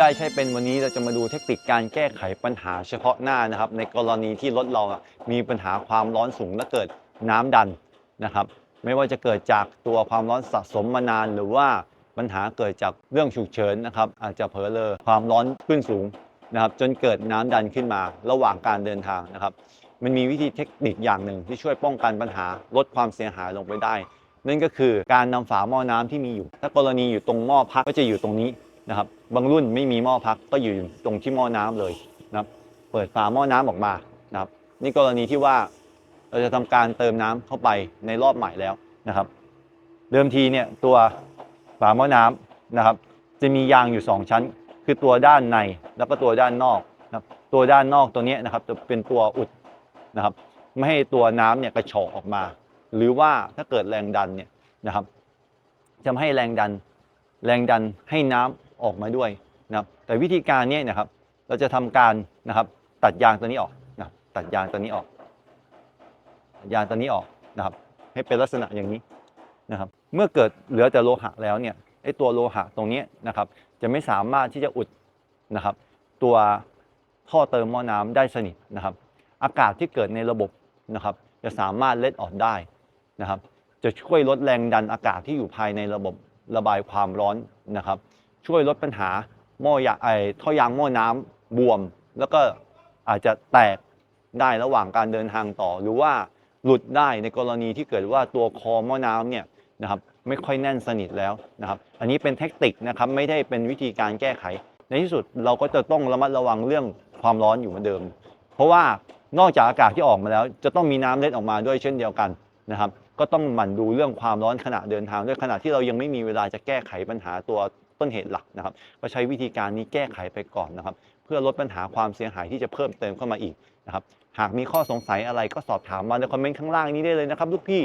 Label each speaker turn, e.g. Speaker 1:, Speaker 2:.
Speaker 1: ได้ใช่เป็นวันนี้เราจะมาดูเทคนิคการแก้ไขปัญหาเฉพาะหน้านะครับ ในกรณีที่รถเรามีปัญหาความร้อนสูงและเกิดน้ำดันนะครับ ไม่ว่าจะเกิดจากตัวความร้อนสะสมมานาน หรือว่าปัญหาเกิดจากเรื่องฉุกเฉินนะครับ อาจจะเผลอเลอความร้อนขึ้นสูงนะครับ จนเกิดน้ำดันขึ้นมาระหว่างการเดินทางนะครับ มันมีวิธีเทคนิคอย่างหนึ่งที่ช่วยป้องกันปัญหาลดความเสียหายลงไปได้ นั่นก็คือการนำฝาหม้อน้ำที่มีอยู่ ถ้ากรณีอยู่ตรงหม้อพักก็จะอยู่ตรงนี้ นะครับ บางรุ่นไม่มีหม้อพักก็อยู่ตรงที่หม้อน้ำเลยนะครับ เปิดฝาหม้อน้ำออกมานะครับ นี่กรณีที่ว่าเราจะทำการเติมน้ำเข้าไปในรอบใหม่แล้วนะครับ เดิมทีเนี่ยตัวฝาหม้อน้ำนะครับ จะมียางอยู่ 2 ชั้น คือตัวด้านในแล้วก็ตัวด้านนอกนะครับ ตัวด้านนอกตัวนี้นะครับจะเป็นตัวอุดนะครับ ไม่ให้ตัวน้ำเนี่ยกระฉอกออกมา หรือว่าถ้าเกิดแรงดันเนี่ยนะครับจะไม่ให้แรงดันแรงดันให้น้ำ ออกมาด้วยนะครับแต่วิธีการนี้นะครับ เราจะทำการนะครับ ตัดยางตัวนี้ออกนะตัดยางตัวนี้ออกยางตัวนี้ออกนะครับ ให้เป็นลักษณะอย่างนี้นะครับ เมื่อเกิดเหลือแต่โลหะแล้วเนี่ยไอ้ตัวโลหะตรงนี้นะครับ จะไม่สามารถที่จะอุดนะครับ ตัวท่อเติมหม้อน้ำได้สนิทนะครับ อากาศที่เกิดในระบบนะครับ จะสามารถเล็ดออกได้นะครับ จะช่วยลดแรงดันอากาศที่อยู่ภายในระบบระบายความร้อนนะครับ ช่วยลดปัญหาหม้อยางไอท่อยางหม้อน้ำบวม แล้วก็อาจจะแตกได้ระหว่างการเดินทางต่อ หรือว่าหลุดได้ในกรณีที่เกิดว่าตัวคอหม้อน้ำเนี่ยนะครับไม่ค่อยแน่นสนิทแล้วนะครับ อันนี้เป็นเทคนิคนะครับไม่ได้เป็นวิธีการแก้ไข ในที่สุดเราก็จะต้องระมัดระวังเรื่องความร้อนอยู่เหมือนเดิม เพราะว่านอกจากอากาศที่ออกมาแล้ว จะต้องมีน้ำเล็ดออกมาด้วยเช่นเดียวกัน นะครับ ก็ต้องหมั่นดูเรื่องความร้อนขณะเดินทาง ด้วยขณะที่เรายังไม่มีเวลาจะแก้ไขปัญหาตัวต้นเหตุหลักนะครับ ก็ใช้วิธีการนี้แก้ไขไปก่อนนะครับ เพื่อลดปัญหาความเสียหายที่จะเพิ่มเติมเข้ามาอีกนะครับ หากมีข้อสงสัยอะไรก็สอบถามมาในคอมเมนต์ข้างล่างนี้ได้เลยนะครับลูกพี่